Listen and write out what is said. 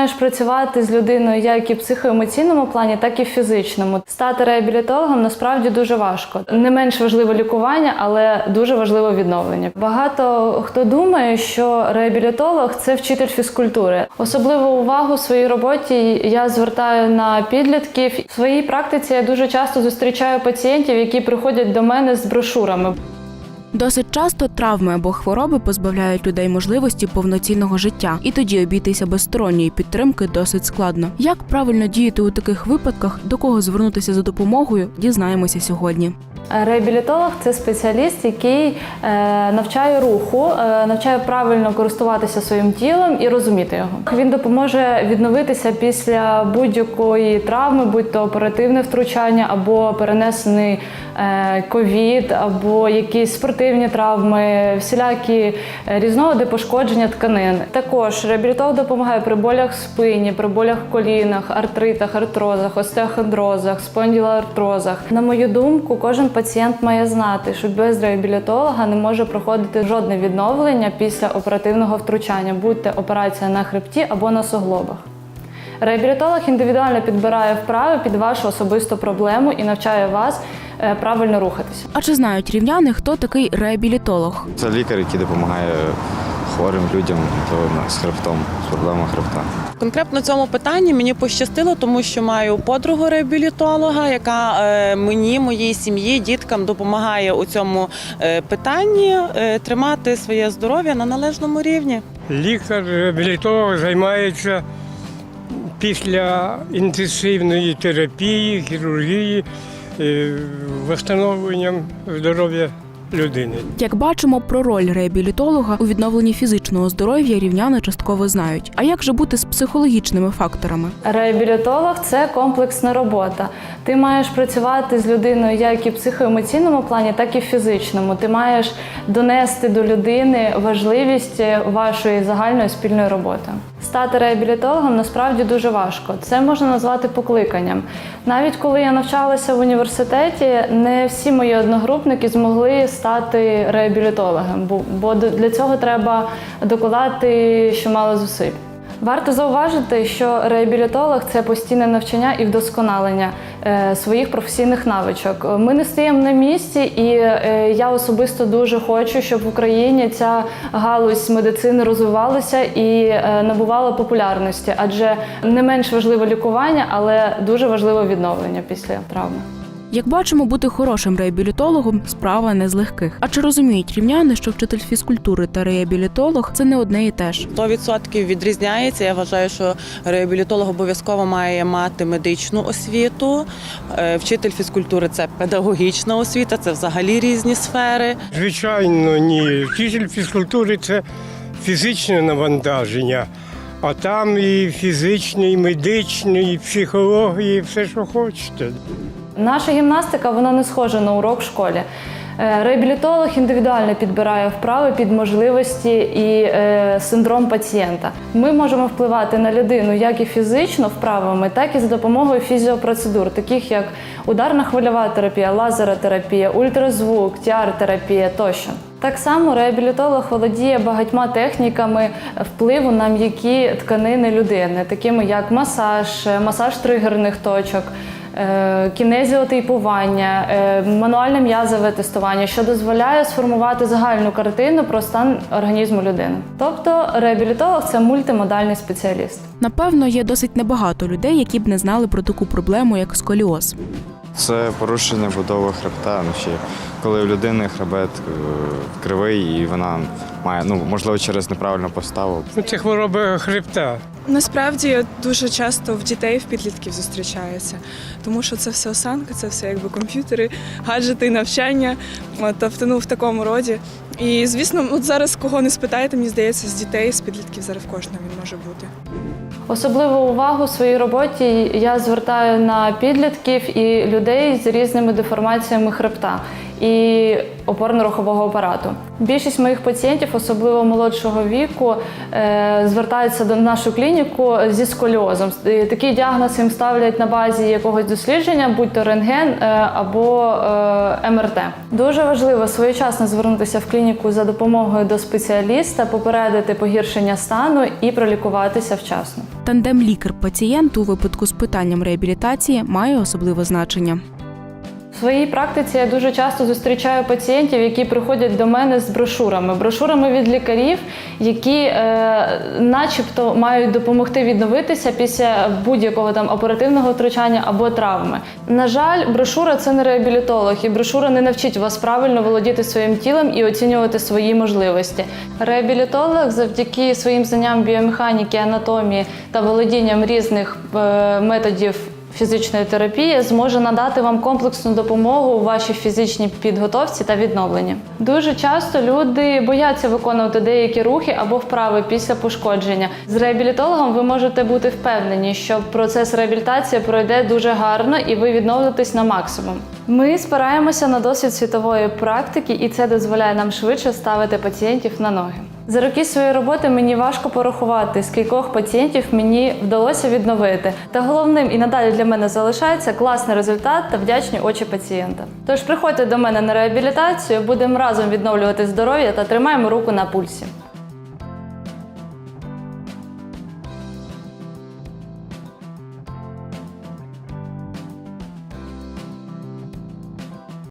маєш працювати з людиною як і в психоемоційному плані, так і фізичному. Стати реабілітологом насправді дуже важко. Не менш важливо лікування, але дуже важливо відновлення. Багато хто думає, що реабілітолог це вчитель фізкультури. Особливу увагу в своїй роботі я звертаю на підлітків. В своїй практиці я дуже часто зустрічаю пацієнтів, які приходять до мене з брошурами. Досить часто травми або хвороби позбавляють людей можливості повноцінного життя, і тоді обійтися без сторонньої підтримки досить складно. Як правильно діяти у таких випадках, до кого звернутися за допомогою, дізнаємося сьогодні. Реабілітолог це спеціаліст, який е, навчає руху, е, навчає правильно користуватися своїм тілом і розуміти його. Він допоможе відновитися після будь-якої травми, будь то оперативне втручання або перенесений е, ковід, або якісь спортивні травми, всілякі різновиди пошкодження тканин. Також реабілітолог допомагає при болях в спині, при болях в колінах, артритах, артрозах, остеохондрозах, спондилоартрозах. На мою думку, кожен пацієнт має знати, що без реабілітолога не може проходити жодне відновлення після оперативного втручання, будь-то операція на хребті або на суглобах. Реабілітолог індивідуально підбирає вправи під вашу особисту проблему і навчає вас е, правильно рухатися. А чи знають рівняни, хто такий реабілітолог? Це лікар, який допомагає хворим людям то, з хребтом, з проблемами хребта. Конкретно цьому питанні мені пощастило, тому що маю подругу реабілітолога, яка е, мені, моїй сім'ї, діткам допомагає у цьому е, питанні е, тримати своє здоров'я на належному рівні. Лікар реабілітолог займається після інтенсивної терапії, хірургії, встановленням здоров'я людини. Як бачимо, про роль реабілітолога у відновленні фізичного здоров'я рівняни частково знають. А як же бути з психологічними факторами? Реабілітолог це комплексна робота. Ти маєш працювати з людиною як і в психоемоційному плані, так і в фізичному. Ти маєш донести до людини важливість вашої загальної спільної роботи. Стати реабілітологом насправді дуже важко. Це можна назвати покликанням. Навіть коли я навчалася в університеті, не всі мої одногрупники змогли стати реабілітологом, бо- для цього треба докладати чимало зусиль. Варто зауважити, що реабілітолог це постійне навчання і вдосконалення своїх професійних навичок. Ми не стоїмо на місці, і е, я особисто дуже хочу, щоб в Україні ця галузь медицини розвивалася і е, набувала популярності, адже не менш важливо лікування, але дуже важливо відновлення після травми. Як бачимо, бути хорошим реабілітологом справа не з легких. А чи розуміють рівняни, що вчитель фізкультури та реабілітолог це не одне і те ж? 100% відрізняється. Я вважаю, що реабілітолог обов'язково має мати медичну освіту. Е, Вчитель фізкультури це педагогічна освіта, це взагалі різні сфери. Звичайно, ні. Вчитель фізкультури це фізичне навантаження, а там і фізичне, і медичне, і психологія, і все, що хочете. Наша гімнастика вона не схожа на урок в школі. Е, Реабілітолог індивідуально підбирає вправи під можливості і е, синдром пацієнта. Ми можемо впливати на людину як і фізично вправами, так і за допомогою фізіопроцедур, таких як ударна хвильова терапія, лазеротерапія, ультразвук, тіар-терапія тощо. Так само реабілітолог володіє багатьма техніками впливу на м'які тканини людини, такими як масаж, масаж тригерних точок. Е, Кінезіотейпування, е, мануальне м'язове тестування, що дозволяє сформувати загальну картину про стан організму людини. Тобто реабілітолог це мультимодальний спеціаліст. Напевно, є досить небагато людей, які б не знали про таку проблему, як сколіоз. Це порушення будови хребта. Ну, ще коли у людини хребет е, кривий і вона має, ну можливо, через неправильну поставу. Ну, Це хвороба хребта. Насправді дуже часто в дітей, в підлітків зустрічається, тому що це все осанка, це все якби комп'ютери, гаджети, навчання, от, тобто ну, в такому роді. І звісно, от зараз кого не спитаєте, мені здається, з дітей, з підлітків зараз в кожного він може бути. Особливу увагу в своїй роботі я звертаю на підлітків і людей з різними деформаціями хребта. І опорно-рухового апарату. Більшість моїх пацієнтів, особливо молодшого віку, е, звертаються до нашу клініку зі сколіозом. Е, Такий діагноз їм ставлять на базі якогось дослідження, будь то рентген е, або МРТ. Дуже важливо своєчасно звернутися в клініку за допомогою до спеціаліста, попередити погіршення стану і пролікуватися вчасно. Тандем лікар-пацієнт у випадку з питанням реабілітації має особливе значення. Своїй практиці я дуже часто зустрічаю пацієнтів, які приходять до мене з брошурами, брошурами від лікарів, які е, начебто мають допомогти відновитися після будь-якого там оперативного втручання або травми. На жаль, брошура це не реабілітолог, і брошура не навчить вас правильно володіти своїм тілом і оцінювати свої можливості. Реабілітолог завдяки своїм знанням біомеханіки, анатомії та володінням різних е, методів фізичної терапії зможе надати вам комплексну допомогу у вашій фізичній підготовці та відновленні. Дуже часто люди бояться виконувати деякі рухи або вправи після пошкодження. З реабілітологом ви можете бути впевнені, що процес реабілітації пройде дуже гарно і ви відновитесь на максимум. Ми спираємося на досвід світової практики, і це дозволяє нам швидше ставити пацієнтів на ноги. За роки своєї роботи мені важко порахувати, скількох пацієнтів мені вдалося відновити. Та головним і надалі для мене залишається класний результат та вдячні очі пацієнта. Тож приходьте до мене на реабілітацію, будемо разом відновлювати здоров'я та тримаємо руку на пульсі.